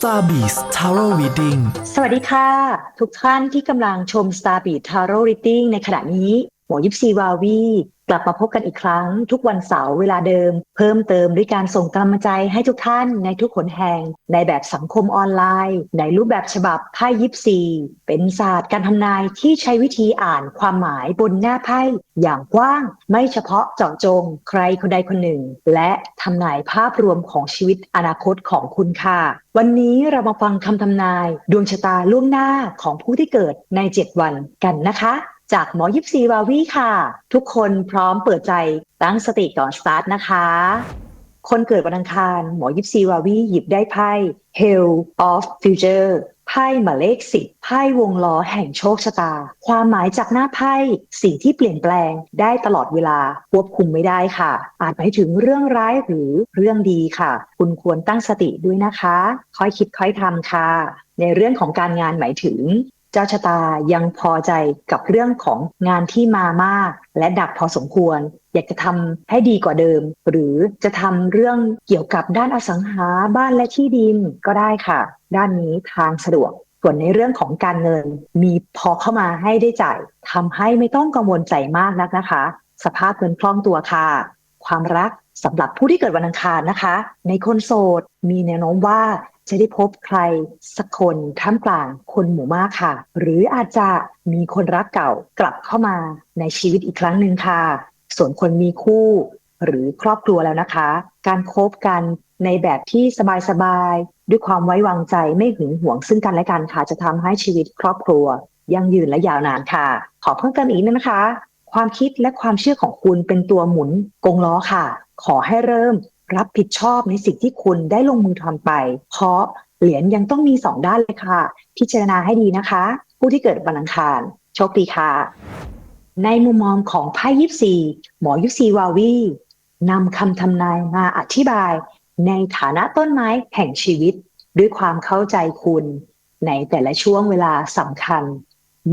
Star b e a s Tarot Reading สวัสดีค่ะ ทุกท่านที่กำลังชม Star Beat Tarot Reading ในขณะนี้หมอยิปซีวาวี กลับมาพบกันอีกครั้ง ทุกวันเสาร์เวลาเดิม เพิ่มเติมด้วยการส่งกำลังใจให้ทุกท่านในทุกขนแห่ง ในแบบสังคมออนไลน์ ในรูปแบบฉบับไพ่ยิปซีเป็นศาสตร์การทำนายที่ใช้วิธีอ่านความหมายบนหน้าไพ่อย่างกว้าง ไม่เฉพาะเจาะจง ใครคนใดคนหนึ่ง และทำนายภาพรวมของชีวิตอนาคตของคุณค่ะ วันนี้เรามาฟังคำทำนาย ดวงชะตาล่วงหน้าของผู้ที่เกิดใน 7 วันกันนะคะ จากหมอยิปซีวาวีค่ะ ทุกคนพร้อมเปิดใจตั้งสติก่อนสตาร์ทนะคะ คนเกิดวันอังคาร หมอยิปซีวาวีหยิบได้ไพ่ Hell of Future ไพ่หมายเลขสิบไพ่วงล้อแห่งโชคชะตา ความหมายจากหน้าไพ่สิ่งที่เปลี่ยนแปลงได้ตลอดเวลาควบคุมไม่ได้ค่ะ อาจหมายถึงเรื่องร้ายหรือเรื่องดีค่ะ คุณควรตั้งสติด้วยนะคะ ค่อยคิดค่อยทำค่ะ ในเรื่องของการงานหมายถึง เจ้าชะตายังพอใจกับเรื่องของงานที่มามาก และดักพอสมควร อยากจะทำให้ดีกว่าเดิม หรือจะทำเรื่องเกี่ยวกับด้านอสังหาบ้านและที่ดินก็ได้ค่ะ ด้านนี้ทางสะดวกส่วนในเรื่องของการเงินมีพอเข้ามาให้ได้จ่ายทำให้ไม่ต้องกังวลใจมากนักนะคะ สภาพเงินคล่องตัวค่ะ ความรัก สำหรับผู้ที่เกิดวันอังคารนะคะ ในคนโสดมีแนวโน้มว่าจะได้พบใครสักคนท่ามกลางคนหมู่มากค่ะ หรืออาจจะมีคนรักเก่ากลับเข้ามาในชีวิตอีกครั้งหนึ่งค่ะ ส่วนคนมีคู่ หรือครอบครัวแล้วนะคะ การคบกันในแบบที่สบายๆด้วยความไว้วางใจไม่หึงหวงซึ่งกันและกันค่ะจะทำให้ชีวิตครอบครัวยั่งยืนและยาวนานค่ะ ขอเพิ่มเติมอีกนิดนะคะ ความคิดและความเชื่อของคุณเป็นตัวหมุนกงล้อค่ะ ขอให้เริ่มรับผิดชอบในสิ่งที่คุณได้ลงมือทำไป เพราะเหรียญยังต้องมีสองด้านเลยค่ะ พิจารณาให้ดีนะคะ ผู้ที่เกิดวันอังคาร โชคดีค่ะ ในมุมมองของไพ่ยิปซีหมอยิปซีวาวีนำคำทำนายมาอธิบาย ในฐานะต้นไม้แห่งชีวิต ด้วยความเข้าใจคุณ ในแต่ละช่วงเวลาสำคัญ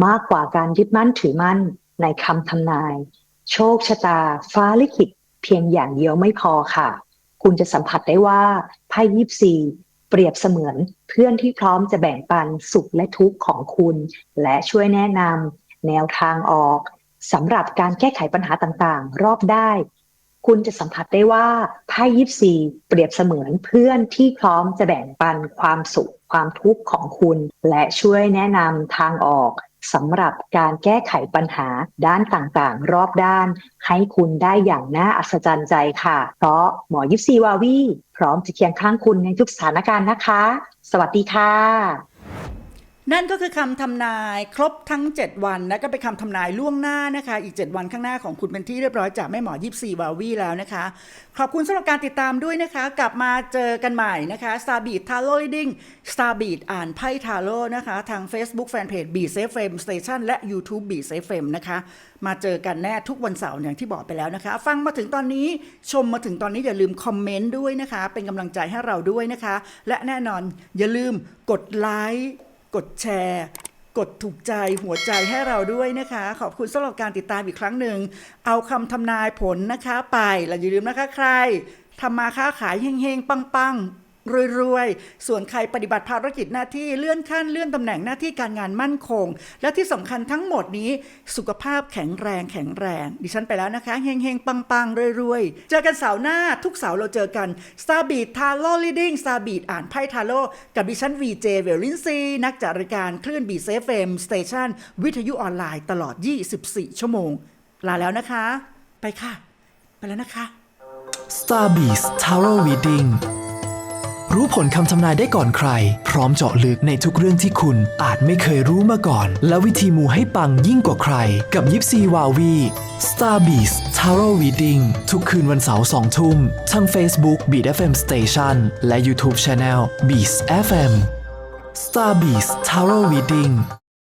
มากกว่าการยึดมั่นถือมั่น ในคำทำนาย โชคชะตา ฟ้าลิขิตเพียงอย่างเดียวไม่พอค่ะ คุณจะสัมผัสได้ว่าไพ่ยิปซีเปรียบเสมือนเพื่อนที่พร้อมจะแบ่งปันสุขและทุกข์ของคุณ และช่วยแนะนำแนวทางออกสำหรับการแก้ไขปัญหาต่างๆ รอบได้ คุณจะสัมผัสได้ว่าไพ่ยิปซีเปรียบเสมือนเพื่อนที่พร้อมจะแบ่งปันความสุขความทุกข์ของคุณ และช่วยแนะนำทางออก สำหรับการแก้ไขปัญหาด้านต่างๆ รอบด้าน ให้คุณได้อย่างน่าอัศจรรย์ใจค่ะ เพราะหมอยิปซีวาวีพร้อมจะเคียงข้างคุณในทุกสถานการณ์นะคะ สวัสดีค่ะ นั่นก็คือคำทำนายครบทั้ง 7 วันและก็เป็นคำทำนายล่วงหน้านะคะ อีก 7 วันข้างหน้าของคุณเป็นที่เรียบร้อยจากแม่หมอยิปซีวาวีแล้วนะคะ ขอบคุณสำหรับการติดตามด้วยนะคะ กลับมาเจอกันใหม่นะคะ Star Beat Tarot Reading Star Beat อ่านไพ่ทาโร่นะคะ ทาง Facebook Fanpage Beat Safe Frame Station และ YouTube Beat Safe Frame นะคะ มาเจอกันแน่ทุกวันเสาร์อย่างที่บอกไปแล้วนะคะ ฟังมาถึงตอนนี้ชมมาถึงตอนนี้อย่าลืมคอมเมนต์ด้วยนะคะ เป็นกำลังใจให้เราด้วยนะคะ และแน่นอนอย่าลืมกดไลค์ กดแชร์ กดถูกใจหัวใจให้เราด้วยนะคะ ขอบคุณสำหรับการติดตามอีกครั้งหนึ่ง เอาคำทำนายผลนะคะไป และอย่าลืมนะคะใครทำมาค้าขายเฮงๆ ปังๆ รวยๆ ส่วนใครปฏิบัติภารกิจหน้าที่เลื่อนขั้นเลื่อนตำแหน่งหน้าที่การงานมั่นคง และที่สำคัญทั้งหมดนี้สุขภาพแข็งแรงแข็งแรง ดิฉันไปแล้วนะคะเฮงๆ ปังๆรวยๆ เจอกันเสาร์หน้าทุกเสาร์เราเจอกัน Star Beat t a r o Reading Star Beat อ่านไพ่ทาโร่กับดิฉัน VJ เวลลินซีนักจัดรายการคลื่น Beat Safe FM Station วิทยุออนไลน์ตลอด 24 ชั่วโมง ลาแล้วนะคะ ไปค่ะ ไปแล้วนะคะ Star b e a s Tarot Reading รู้ผลคำทำนายได้ก่อนใคร พร้อมเจาะลึกในทุกเรื่องที่คุณอาจไม่เคยรู้มาก่อน และวิธีมูให้ปังยิ่งกว่าใคร กับยิปซีวาวี Star b e a s Tarot Reading ทุกคืนวันเสาร์2ทุ่มทาง Facebook Beat FM Station และ YouTube Channel Beat FM Star b e a s Tarot Reading